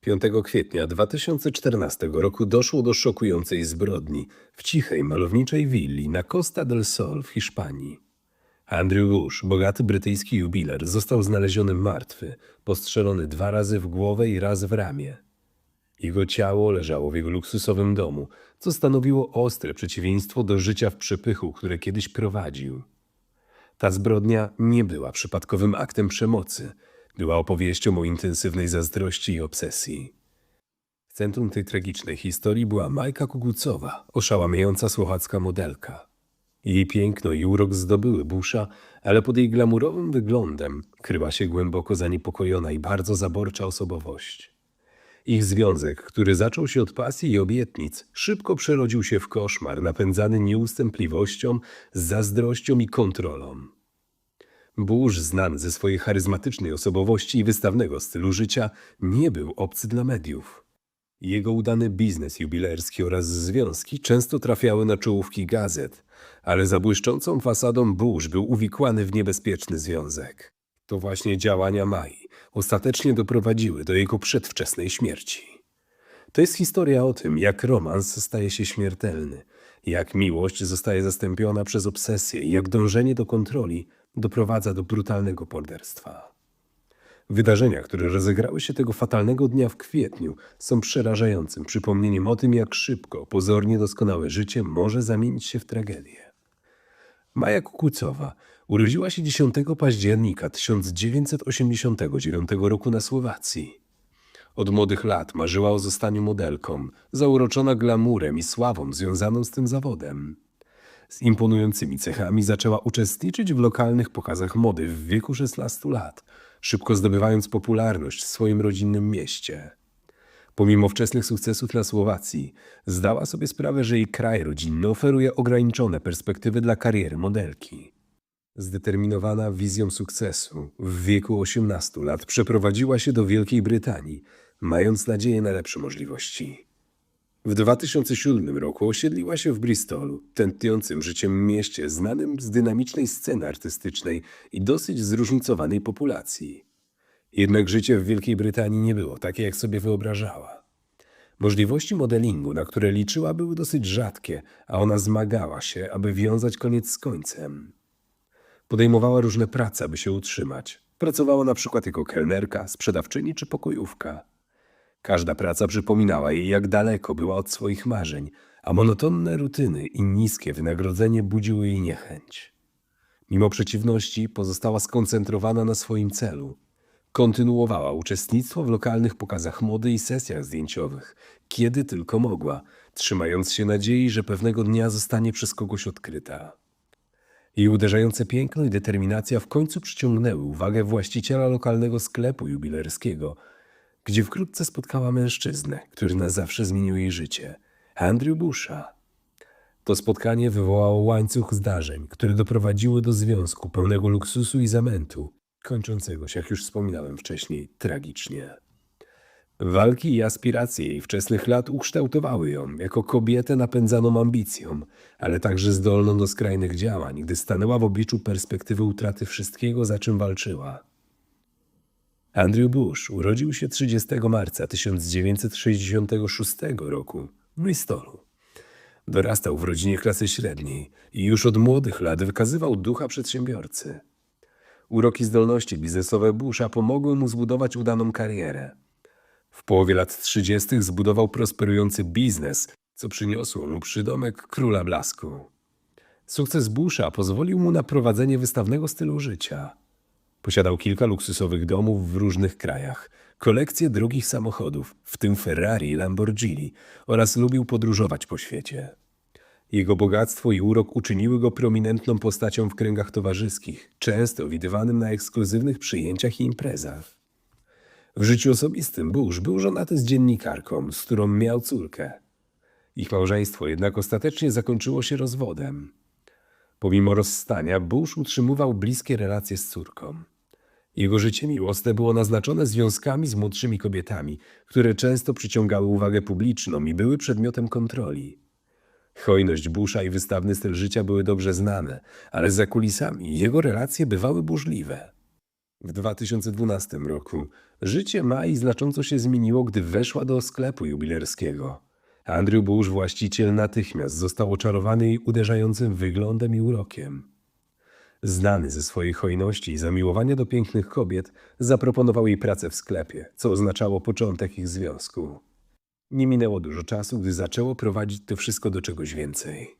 5 kwietnia 2014 roku doszło do szokującej zbrodni w cichej, malowniczej willi na Costa del Sol w Hiszpanii. Andrew Bush, bogaty brytyjski jubiler, został znaleziony martwy, postrzelony dwa razy w głowę i raz w ramię. Jego ciało leżało w jego luksusowym domu, co stanowiło ostre przeciwieństwo do życia w przepychu, które kiedyś prowadził. Ta zbrodnia nie była przypadkowym aktem przemocy, była opowieścią o intensywnej zazdrości i obsesji. W centrum tej tragicznej historii była Majka Kukucowa, oszałamiająca słowacka modelka. Jej piękno i urok zdobyły Busha, ale pod jej glamurowym wyglądem kryła się głęboko zaniepokojona i bardzo zaborcza osobowość. Ich związek, który zaczął się od pasji i obietnic, szybko przerodził się w koszmar napędzany nieustępliwością, zazdrością i kontrolą. Bush, znany ze swojej charyzmatycznej osobowości i wystawnego stylu życia, nie był obcy dla mediów. Jego udany biznes jubilerski oraz związki często trafiały na czołówki gazet, ale za błyszczącą fasadą Bush był uwikłany w niebezpieczny związek. To właśnie działania Mai ostatecznie doprowadziły do jego przedwczesnej śmierci. To jest historia o tym, jak romans staje się śmiertelny, jak miłość zostaje zastąpiona przez obsesję jak dążenie do kontroli doprowadza do brutalnego morderstwa. Wydarzenia, które rozegrały się tego fatalnego dnia w kwietniu, są przerażającym przypomnieniem o tym, jak szybko pozornie doskonałe życie może zamienić się w tragedię. Maja Kukucowa urodziła się 10 października 1989 roku na Słowacji. Od młodych lat marzyła o zostaniu modelką, zauroczona glamurem i sławą związaną z tym zawodem. Z imponującymi cechami zaczęła uczestniczyć w lokalnych pokazach mody w wieku 16 lat, szybko zdobywając popularność w swoim rodzinnym mieście. Pomimo wczesnych sukcesów na Słowacji, zdała sobie sprawę, że jej kraj rodzinny oferuje ograniczone perspektywy dla kariery modelki. Zdeterminowana wizją sukcesu, w wieku 18 lat przeprowadziła się do Wielkiej Brytanii, mając nadzieję na lepsze możliwości. W 2007 roku osiedliła się w Bristolu, tętniącym życiem mieście znanym z dynamicznej sceny artystycznej i dosyć zróżnicowanej populacji. Jednak życie w Wielkiej Brytanii nie było takie, jak sobie wyobrażała. Możliwości modelingu, na które liczyła, były dosyć rzadkie, a ona zmagała się, aby wiązać koniec z końcem. Podejmowała różne prace, aby się utrzymać. Pracowała na przykład jako kelnerka, sprzedawczyni czy pokojówka. Każda praca przypominała jej, jak daleko była od swoich marzeń, a monotonne rutyny i niskie wynagrodzenie budziły jej niechęć. Mimo przeciwności pozostała skoncentrowana na swoim celu. Kontynuowała uczestnictwo w lokalnych pokazach mody i sesjach zdjęciowych, kiedy tylko mogła, trzymając się nadziei, że pewnego dnia zostanie przez kogoś odkryta. Jej uderzające piękno i determinacja w końcu przyciągnęły uwagę właściciela lokalnego sklepu jubilerskiego, gdzie wkrótce spotkała mężczyznę, który na zawsze zmienił jej życie Andrew Busha. To spotkanie wywołało łańcuch zdarzeń, które doprowadziły do związku pełnego luksusu i zamętu, kończącego się, jak już wspominałem wcześniej, tragicznie. Walki i aspiracje jej wczesnych lat ukształtowały ją jako kobietę napędzaną ambicją, ale także zdolną do skrajnych działań, gdy stanęła w obliczu perspektywy utraty wszystkiego, za czym walczyła. Andrew Bush urodził się 30 marca 1966 roku w Bristolu. Dorastał w rodzinie klasy średniej i już od młodych lat wykazywał ducha przedsiębiorcy. Uroki zdolności biznesowe Busha pomogły mu zbudować udaną karierę. W połowie lat 30. zbudował prosperujący biznes, co przyniosło mu przydomek króla blasku. Sukces Busha pozwolił mu na prowadzenie wystawnego stylu życia. Posiadał kilka luksusowych domów w różnych krajach, kolekcję drogich samochodów, w tym Ferrari i Lamborghini, oraz lubił podróżować po świecie. Jego bogactwo i urok uczyniły go prominentną postacią w kręgach towarzyskich, często widywanym na ekskluzywnych przyjęciach i imprezach. W życiu osobistym Bush był żonaty z dziennikarką, z którą miał córkę. Ich małżeństwo jednak ostatecznie zakończyło się rozwodem. Pomimo rozstania, Bush utrzymywał bliskie relacje z córką. Jego życie miłosne było naznaczone związkami z młodszymi kobietami, które często przyciągały uwagę publiczną i były przedmiotem kontroli. Hojność Busha i wystawny styl życia były dobrze znane, ale za kulisami jego relacje bywały burzliwe. W 2012 roku życie Mai znacząco się zmieniło, gdy weszła do sklepu jubilerskiego. Andrew Bush, właściciel, natychmiast został oczarowany jej uderzającym wyglądem i urokiem. Znany ze swojej hojności i zamiłowania do pięknych kobiet, zaproponował jej pracę w sklepie, co oznaczało początek ich związku. Nie minęło dużo czasu, gdy zaczęło prowadzić to wszystko do czegoś więcej.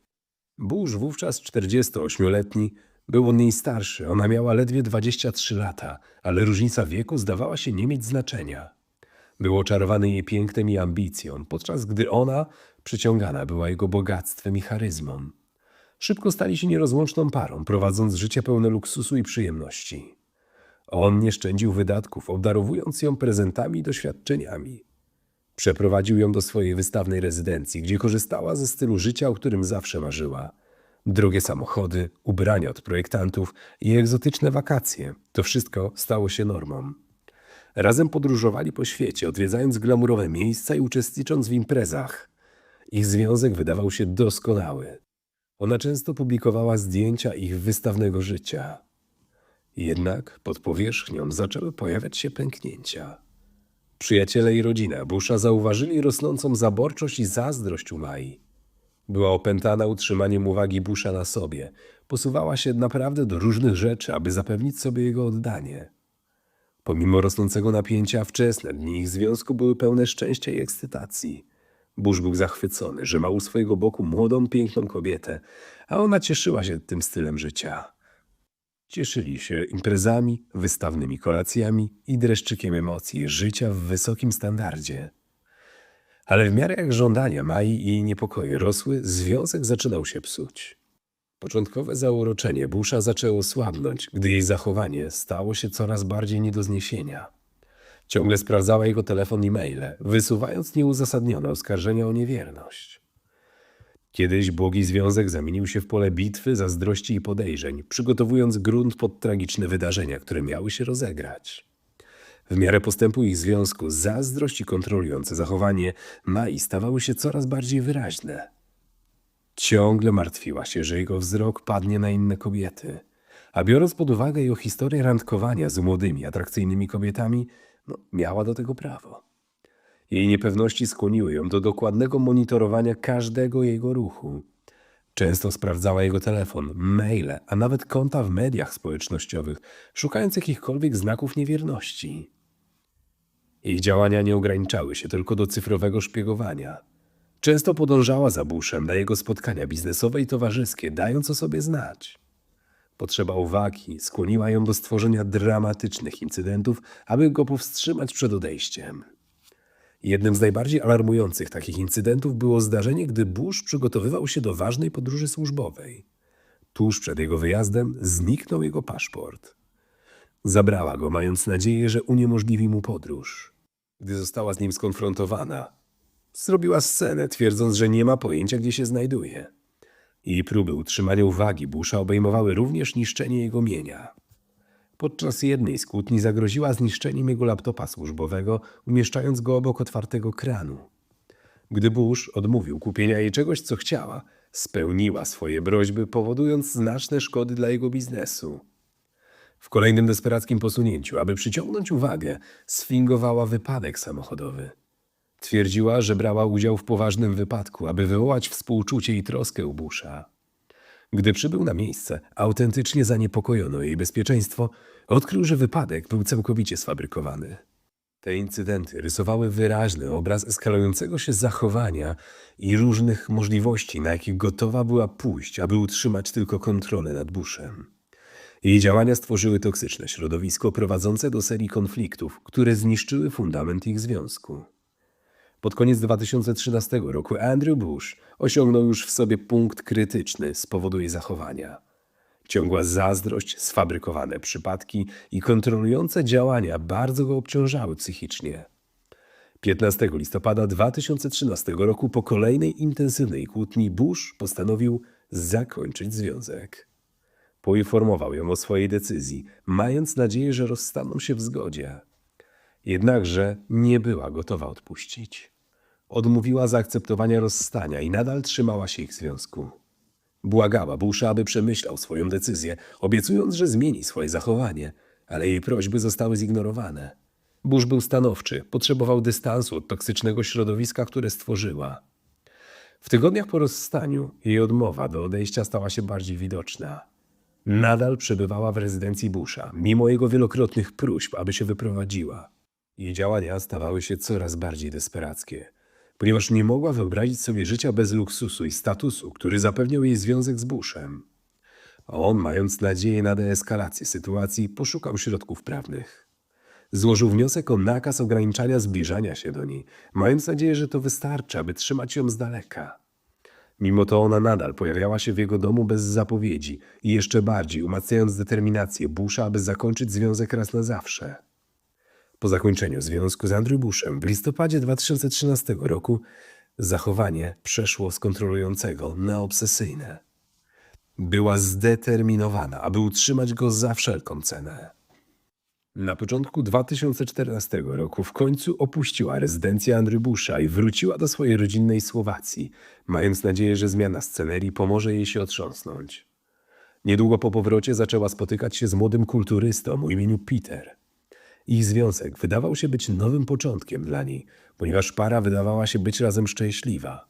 Bush, wówczas 48-letni, był od niej starszy. Ona miała ledwie 23 lata, ale różnica wieku zdawała się nie mieć znaczenia. Był oczarowany jej pięknem i ambicją, podczas gdy ona przyciągana była jego bogactwem i charyzmą. Szybko stali się nierozłączną parą, prowadząc życie pełne luksusu i przyjemności. On nie szczędził wydatków, obdarowując ją prezentami i doświadczeniami. Przeprowadził ją do swojej wystawnej rezydencji, gdzie korzystała ze stylu życia, o którym zawsze marzyła. Drogie samochody, ubrania od projektantów i egzotyczne wakacje to wszystko stało się normą. Razem podróżowali po świecie, odwiedzając glamurowe miejsca i uczestnicząc w imprezach. Ich związek wydawał się doskonały. Ona często publikowała zdjęcia ich wystawnego życia. Jednak pod powierzchnią zaczęły pojawiać się pęknięcia. Przyjaciele i rodzina Busha zauważyli rosnącą zaborczość i zazdrość u Mai. Była opętana utrzymaniem uwagi Busha na sobie. Posuwała się naprawdę do różnych rzeczy, aby zapewnić sobie jego oddanie. Pomimo rosnącego napięcia, wczesne dni ich związku były pełne szczęścia i ekscytacji. Bush był zachwycony, że ma u swojego boku młodą, piękną kobietę, a ona cieszyła się tym stylem życia. Cieszyli się imprezami, wystawnymi kolacjami i dreszczykiem emocji życia w wysokim standardzie. Ale w miarę jak żądania Mai i jej niepokoje rosły, związek zaczynał się psuć. Początkowe zauroczenie Busha zaczęło słabnąć, gdy jej zachowanie stało się coraz bardziej nie do zniesienia. Ciągle sprawdzała jego telefon i maile, wysuwając nieuzasadnione oskarżenia o niewierność. Kiedyś błogi związek zamienił się w pole bitwy, zazdrości i podejrzeń, przygotowując grunt pod tragiczne wydarzenia, które miały się rozegrać. W miarę postępu ich związku zazdrość i kontrolujące zachowanie Mai stawały się coraz bardziej wyraźne. Ciągle martwiła się, że jego wzrok padnie na inne kobiety. A biorąc pod uwagę jego historię randkowania z młodymi, atrakcyjnymi kobietami, no, miała do tego prawo. Jej niepewności skłoniły ją do dokładnego monitorowania każdego jego ruchu. Często sprawdzała jego telefon, maile, a nawet konta w mediach społecznościowych, szukając jakichkolwiek znaków niewierności. Jej działania nie ograniczały się tylko do cyfrowego szpiegowania. Często podążała za Bushem na jego spotkania biznesowe i towarzyskie, dając o sobie znać. Potrzeba uwagi skłoniła ją do stworzenia dramatycznych incydentów, aby go powstrzymać przed odejściem. Jednym z najbardziej alarmujących takich incydentów było zdarzenie, gdy Bush przygotowywał się do ważnej podróży służbowej. Tuż przed jego wyjazdem zniknął jego paszport. Zabrała go, mając nadzieję, że uniemożliwi mu podróż. Gdy została z nim skonfrontowana, zrobiła scenę, twierdząc, że nie ma pojęcia, gdzie się znajduje. Jej próby utrzymania uwagi Busha obejmowały również niszczenie jego mienia. Podczas jednej z kłótni zagroziła zniszczeniem jego laptopa służbowego, umieszczając go obok otwartego kranu. Gdy Bush odmówił kupienia jej czegoś, co chciała, spełniła swoje prośby, powodując znaczne szkody dla jego biznesu. W kolejnym desperackim posunięciu, aby przyciągnąć uwagę, sfingowała wypadek samochodowy. Twierdziła, że brała udział w poważnym wypadku, aby wywołać współczucie i troskę u Busha. Gdy przybył na miejsce, autentycznie zaniepokojono jej bezpieczeństwo, odkrył, że wypadek był całkowicie sfabrykowany. Te incydenty rysowały wyraźny obraz eskalującego się zachowania i różnych możliwości, na jakie gotowa była pójść, aby utrzymać tylko kontrolę nad Bushem. Jej działania stworzyły toksyczne środowisko prowadzące do serii konfliktów, które zniszczyły fundament ich związku. Pod koniec 2013 roku Andrew Bush osiągnął już w sobie punkt krytyczny z powodu jej zachowania. Ciągła zazdrość, sfabrykowane przypadki i kontrolujące działania bardzo go obciążały psychicznie. 15 listopada 2013 roku po kolejnej intensywnej kłótni Bush postanowił zakończyć związek. Poinformował ją o swojej decyzji, mając nadzieję, że rozstaną się w zgodzie. Jednakże nie była gotowa odpuścić. Odmówiła zaakceptowania rozstania i nadal trzymała się ich związku. Błagała Busha, aby przemyślał swoją decyzję, obiecując, że zmieni swoje zachowanie, ale jej prośby zostały zignorowane. Bush był stanowczy, potrzebował dystansu od toksycznego środowiska, które stworzyła. W tygodniach po rozstaniu jej odmowa do odejścia stała się bardziej widoczna. Nadal przebywała w rezydencji Busha, mimo jego wielokrotnych próśb, aby się wyprowadziła. Jej działania stawały się coraz bardziej desperackie, ponieważ nie mogła wyobrazić sobie życia bez luksusu i statusu, który zapewniał jej związek z Bushem. A on, mając nadzieję na deeskalację sytuacji, poszukał środków prawnych. Złożył wniosek o nakaz ograniczania zbliżania się do niej, mając nadzieję, że to wystarczy, aby trzymać ją z daleka. Mimo to ona nadal pojawiała się w jego domu bez zapowiedzi i jeszcze bardziej umacniając determinację Busha, aby zakończyć związek raz na zawsze. Po zakończeniu związku z Andrew Bushem w listopadzie 2013 roku zachowanie przeszło z kontrolującego na obsesyjne. Była zdeterminowana, aby utrzymać go za wszelką cenę. Na początku 2014 roku w końcu opuściła rezydencję Andry Busha i wróciła do swojej rodzinnej Słowacji, mając nadzieję, że zmiana scenerii pomoże jej się otrząsnąć. Niedługo po powrocie zaczęła spotykać się z młodym kulturystą o imieniu Peter. Ich związek wydawał się być nowym początkiem dla niej, ponieważ para wydawała się być razem szczęśliwa.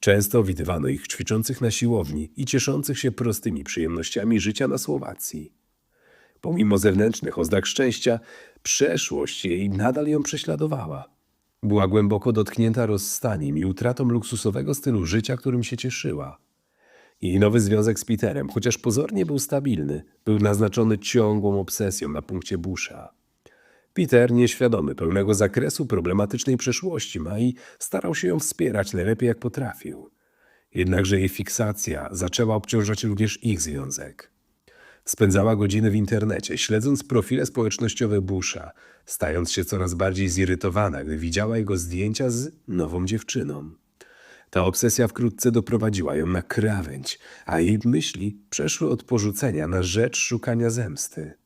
Często widywano ich ćwiczących na siłowni i cieszących się prostymi przyjemnościami życia na Słowacji. Pomimo zewnętrznych oznak szczęścia, przeszłość jej nadal ją prześladowała. Była głęboko dotknięta rozstaniem i utratą luksusowego stylu życia, którym się cieszyła. Jej nowy związek z Peterem, chociaż pozornie był stabilny, był naznaczony ciągłą obsesją na punkcie Busha. Peter, nieświadomy pełnego zakresu problematycznej przeszłości Mai, starał się ją wspierać najlepiej jak potrafił. Jednakże jej fiksacja zaczęła obciążać również ich związek. Spędzała godziny w internecie, śledząc profile społecznościowe Busha, stając się coraz bardziej zirytowana, gdy widziała jego zdjęcia z nową dziewczyną. Ta obsesja wkrótce doprowadziła ją na krawędź, a jej myśli przeszły od porzucenia na rzecz szukania zemsty.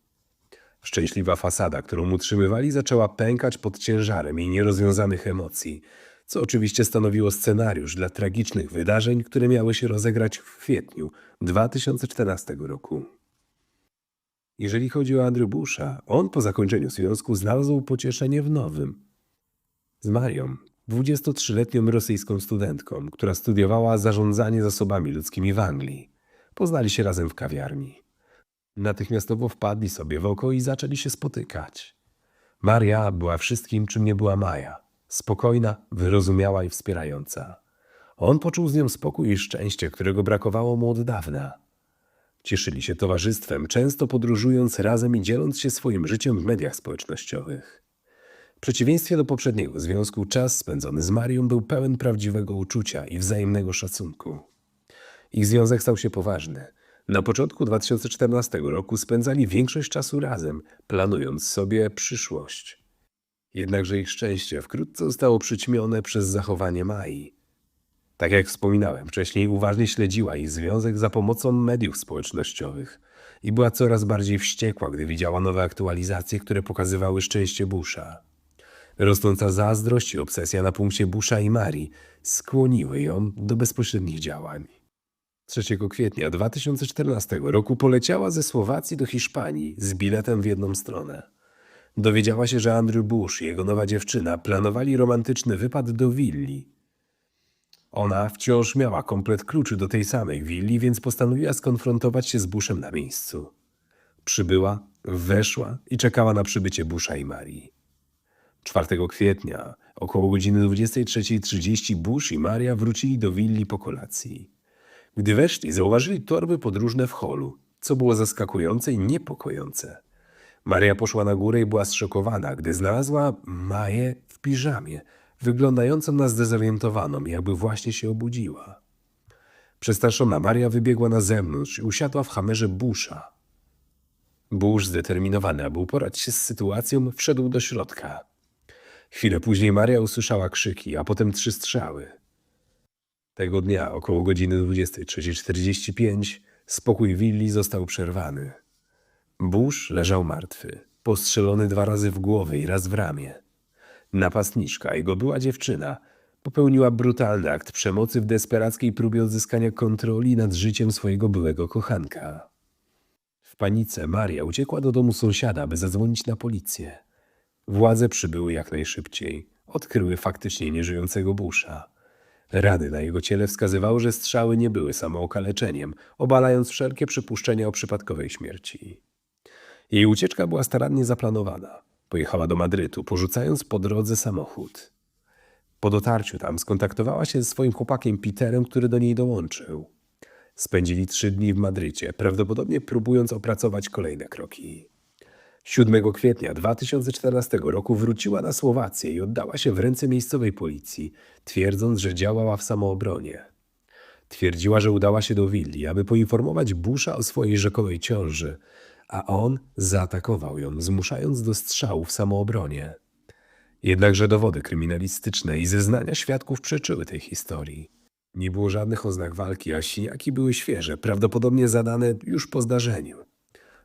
Szczęśliwa fasada, którą utrzymywali, zaczęła pękać pod ciężarem jej nierozwiązanych emocji, co oczywiście stanowiło scenariusz dla tragicznych wydarzeń, które miały się rozegrać w kwietniu 2014 roku. Jeżeli chodzi o Andrew Busha, on po zakończeniu związku znalazł pocieszenie w nowym. Z Marią, 23-letnią rosyjską studentką, która studiowała zarządzanie zasobami ludzkimi w Anglii. Poznali się razem w kawiarni. Natychmiastowo wpadli sobie w oko i zaczęli się spotykać. Maria była wszystkim, czym nie była Maja. Spokojna, wyrozumiała i wspierająca. On poczuł z nią spokój i szczęście, którego brakowało mu od dawna. Cieszyli się towarzystwem, często podróżując razem i dzieląc się swoim życiem w mediach społecznościowych. W przeciwieństwie do poprzedniego związku, czas spędzony z Marią był pełen prawdziwego uczucia i wzajemnego szacunku. Ich związek stał się poważny. Na początku 2014 roku spędzali większość czasu razem, planując sobie przyszłość. Jednakże ich szczęście wkrótce zostało przyćmione przez zachowanie Mai. Tak jak wspominałem wcześniej, uważnie śledziła ich związek za pomocą mediów społecznościowych i była coraz bardziej wściekła, gdy widziała nowe aktualizacje, które pokazywały szczęście Busha. Rosnąca zazdrość i obsesja na punkcie Busha i Marii skłoniły ją do bezpośrednich działań. 3 kwietnia 2014 roku poleciała ze Słowacji do Hiszpanii z biletem w jedną stronę. Dowiedziała się, że Andrew Bush i jego nowa dziewczyna planowali romantyczny wypad do willi. Ona wciąż miała komplet kluczy do tej samej willi, więc postanowiła skonfrontować się z Bushem na miejscu. Przybyła, weszła i czekała na przybycie Busha i Marii. 4 kwietnia, około godziny 23.30 Bush i Maria wrócili do willi po kolacji. Gdy weszli, zauważyli torby podróżne w holu, co było zaskakujące i niepokojące. Maria poszła na górę i była zszokowana, gdy znalazła Maję w piżamie, wyglądającą na zdezorientowaną, jakby właśnie się obudziła. Przestraszona Maria wybiegła na zewnątrz i usiadła w hamerze Busha. Bush, zdeterminowany, aby uporać się z sytuacją, wszedł do środka. Chwilę później Maria usłyszała krzyki, a potem trzy strzały. Tego dnia, około godziny 23.45, spokój willi został przerwany. Bush leżał martwy, postrzelony dwa razy w głowę i raz w ramię. Napastniczka, jego była dziewczyna, popełniła brutalny akt przemocy w desperackiej próbie odzyskania kontroli nad życiem swojego byłego kochanka. W panice Maria uciekła do domu sąsiada, by zadzwonić na policję. Władze przybyły jak najszybciej. Odkryły faktycznie nieżyjącego Busha. Rany na jego ciele wskazywały, że strzały nie były samookaleczeniem, obalając wszelkie przypuszczenia o przypadkowej śmierci. Jej ucieczka była starannie zaplanowana. Pojechała do Madrytu, porzucając po drodze samochód. Po dotarciu tam skontaktowała się ze swoim chłopakiem Peterem, który do niej dołączył. Spędzili trzy dni w Madrycie, prawdopodobnie próbując opracować kolejne kroki. 7 kwietnia 2014 roku wróciła na Słowację i oddała się w ręce miejscowej policji, twierdząc, że działała w samoobronie. Twierdziła, że udała się do willi, aby poinformować Busha o swojej rzekomej ciąży, a on zaatakował ją, zmuszając do strzału w samoobronie. Jednakże dowody kryminalistyczne i zeznania świadków przeczyły tej historii. Nie było żadnych oznak walki, a siniaki były świeże, prawdopodobnie zadane już po zdarzeniu.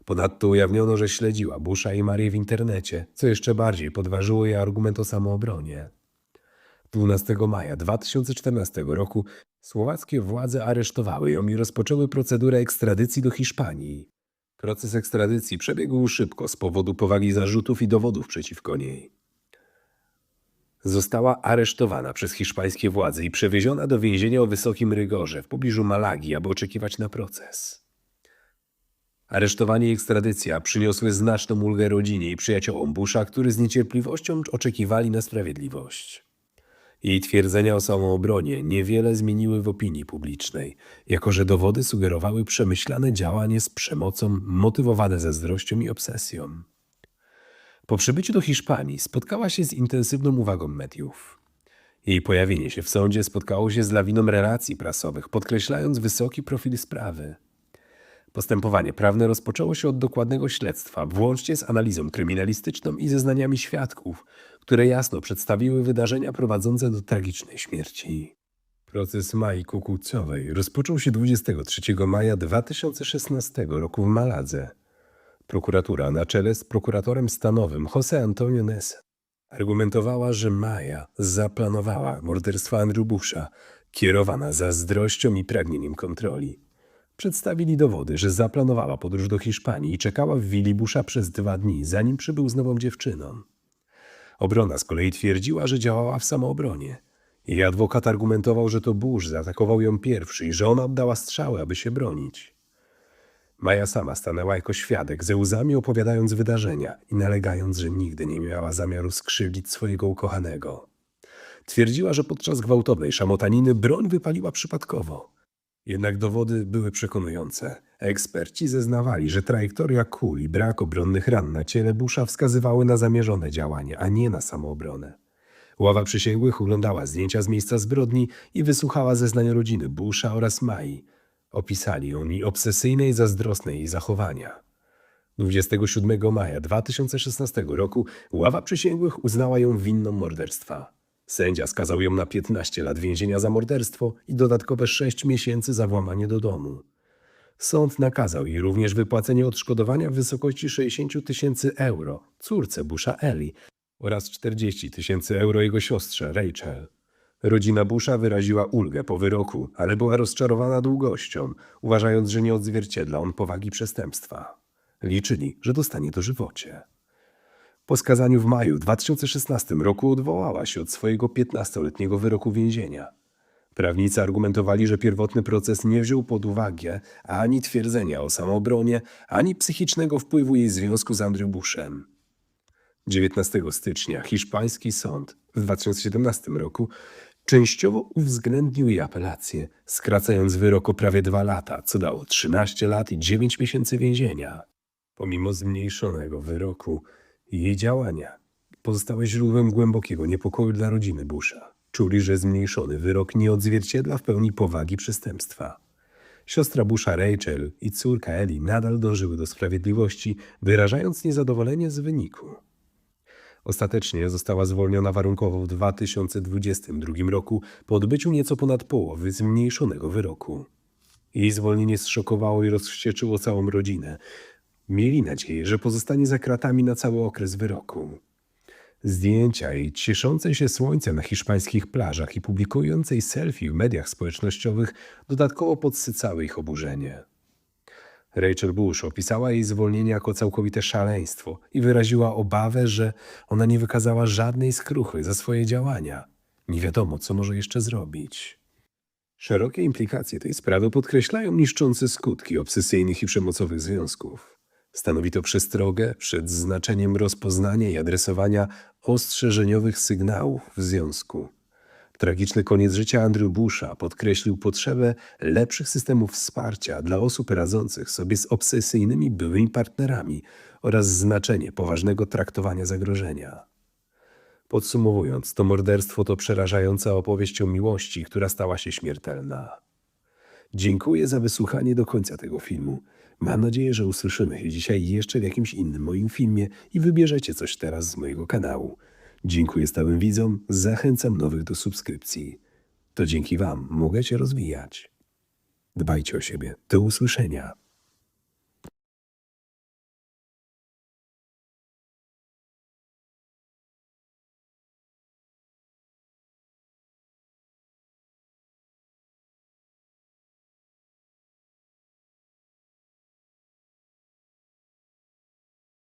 Ponadto ujawniono, że śledziła Busha i Marię w internecie, co jeszcze bardziej podważyło jej argument o samoobronie. 12 maja 2014 roku słowackie władze aresztowały ją i rozpoczęły procedurę ekstradycji do Hiszpanii. Proces ekstradycji przebiegł szybko z powodu powagi zarzutów i dowodów przeciwko niej. Została aresztowana przez hiszpańskie władze i przewieziona do więzienia o wysokim rygorze w pobliżu Malagi, aby oczekiwać na proces. Aresztowanie i ekstradycja przyniosły znaczną ulgę rodzinie i przyjaciołom Busha, którzy z niecierpliwością oczekiwali na sprawiedliwość. Jej twierdzenia o samoobronie niewiele zmieniły w opinii publicznej, jako że dowody sugerowały przemyślane działanie z przemocą motywowane zazdrością i obsesją. Po przybyciu do Hiszpanii spotkała się z intensywną uwagą mediów. Jej pojawienie się w sądzie spotkało się z lawiną relacji prasowych, podkreślając wysoki profil sprawy. Postępowanie prawne rozpoczęło się od dokładnego śledztwa, włącznie z analizą kryminalistyczną i zeznaniami świadków, które jasno przedstawiły wydarzenia prowadzące do tragicznej śmierci. Proces Mai Kukuciowej rozpoczął się 23 maja 2016 roku w Maladze. Prokuratura na czele z prokuratorem stanowym José Antonio Ness argumentowała, że Maja zaplanowała morderstwo Andrew Busha, kierowana zazdrością i pragnieniem kontroli. Przedstawili dowody, że zaplanowała podróż do Hiszpanii i czekała w willi Busha przez dwa dni, zanim przybył z nową dziewczyną. Obrona z kolei twierdziła, że działała w samoobronie. Jej adwokat argumentował, że to Bush zaatakował ją pierwszy i że ona oddała strzały, aby się bronić. Maja sama stanęła jako świadek, ze łzami opowiadając wydarzenia i nalegając, że nigdy nie miała zamiaru skrzywdzić swojego ukochanego. Twierdziła, że podczas gwałtownej szamotaniny broń wypaliła przypadkowo. Jednak dowody były przekonujące. Eksperci zeznawali, że trajektoria kul i brak obronnych ran na ciele Busha wskazywały na zamierzone działanie, a nie na samoobronę. Ława przysięgłych oglądała zdjęcia z miejsca zbrodni i wysłuchała zeznań rodziny Busha oraz Mai. Opisali oni obsesyjne i zazdrosne jej zachowania. 27 maja 2016 roku ława przysięgłych uznała ją winną morderstwa. Sędzia skazał ją na 15 lat więzienia za morderstwo i dodatkowe 6 miesięcy za włamanie do domu. Sąd nakazał jej również wypłacenie odszkodowania w wysokości 60 tysięcy euro córce Busha Eli oraz 40 tysięcy euro jego siostrze Rachel. Rodzina Busha wyraziła ulgę po wyroku, ale była rozczarowana długością, uważając, że nie odzwierciedla on powagi przestępstwa. Liczyli, że dostanie dożywocie. Po skazaniu w maju 2016 roku odwołała się od swojego 15-letniego wyroku więzienia. Prawnicy argumentowali, że pierwotny proces nie wziął pod uwagę ani twierdzenia o samoobronie, ani psychicznego wpływu jej związku z Andrew Bushem. 19 stycznia hiszpański sąd w 2017 roku częściowo uwzględnił jej apelację, skracając wyrok o prawie dwa lata, co dało 13 lat i 9 miesięcy więzienia. Pomimo zmniejszonego wyroku, jej działania pozostały źródłem głębokiego niepokoju dla rodziny Busha. Czuli, że zmniejszony wyrok nie odzwierciedla w pełni powagi przestępstwa. Siostra Busha Rachel i córka Eli nadal dążyły do sprawiedliwości, wyrażając niezadowolenie z wyniku. Ostatecznie została zwolniona warunkowo w 2022 roku po odbyciu nieco ponad połowy zmniejszonego wyroku. Jej zwolnienie zszokowało i rozwścieczyło całą rodzinę. Mieli nadzieję, że pozostanie za kratami na cały okres wyroku. Zdjęcia jej cieszącej się słońcem na hiszpańskich plażach i publikującej selfie w mediach społecznościowych dodatkowo podsycały ich oburzenie. Rachel Bush opisała jej zwolnienie jako całkowite szaleństwo i wyraziła obawę, że ona nie wykazała żadnej skruchy za swoje działania. Nie wiadomo, co może jeszcze zrobić. Szerokie implikacje tej sprawy podkreślają niszczące skutki obsesyjnych i przemocowych związków. Stanowi to przestrogę przed znaczeniem rozpoznania i adresowania ostrzeżeniowych sygnałów w związku. Tragiczny koniec życia Andrew Busha podkreślił potrzebę lepszych systemów wsparcia dla osób radzących sobie z obsesyjnymi byłymi partnerami oraz znaczenie poważnego traktowania zagrożenia. Podsumowując, to morderstwo to przerażająca opowieść o miłości, która stała się śmiertelna. Dziękuję za wysłuchanie do końca tego filmu. Mam nadzieję, że usłyszymy się dzisiaj jeszcze w jakimś innym moim filmie i wybierzecie coś teraz z mojego kanału. Dziękuję stałym widzom, zachęcam nowych do subskrypcji. To dzięki Wam mogę się rozwijać. Dbajcie o siebie. Do usłyszenia.